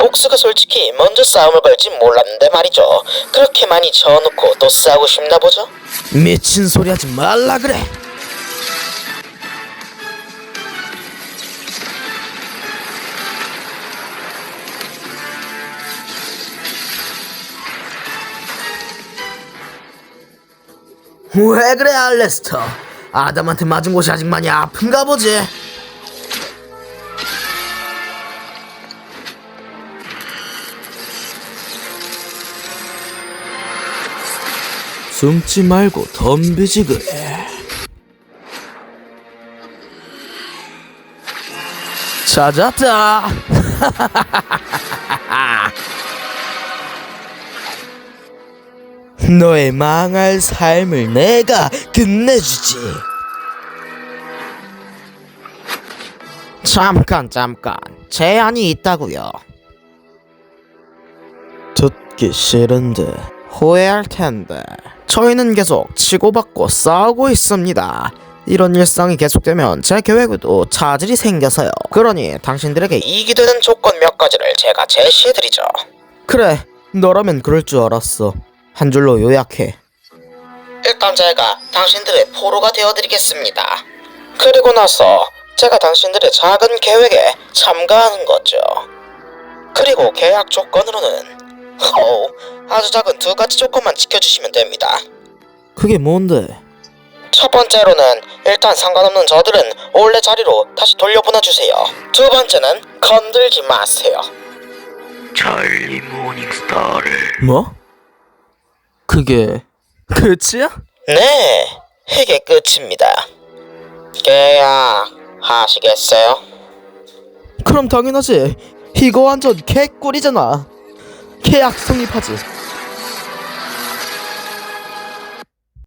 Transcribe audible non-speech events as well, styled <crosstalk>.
복스가 솔직히 먼저 싸움을 걸지 몰랐는데 말이죠. 그렇게 많이 져놓고 또 싸우고 싶나 보죠? 미친 소리 하지 말라 그래. 왜 그래 알레스터? 아담한테 맞은 곳이 아직 많이 아픈가 보지? 숨지 말고 덤비지 그래. 찾았다. <laughs> 너의 망할 삶을 내가 끝내주지. 잠깐 잠깐 제안이 있다고요. 듣기 싫은데 후회할 텐데 저희는 계속 치고받고 싸우고 있습니다. 이런 일상이 계속되면 제 계획에도 차질이 생겨서요. 그러니 당신들에게 이... 이기 되는 조건 몇 가지를 제가 제시해드리죠. 그래 너라면 그럴 줄 알았어. 한 줄로 요약해. 일단 제가 당신들의 포로가 되어드리겠습니다. 그리고 나서 제가 당신들의 작은 계획에 참가하는 거죠. 그리고 계약 조건으로는 호 아주 작은 두 가지 조건만 지켜주시면 됩니다. 그게 뭔데? 첫 번째로는 일단 상관없는 저들은 원래 자리로 다시 돌려보내주세요. 두 번째는 건들지 마세요. 찰리 모닝스타를 뭐? 그게 끝이야? 네, 이게 끝입니다. 계약 하시겠어요? 그럼 당연하지. 이거 완전 개꿀이잖아. 계약 성립하지.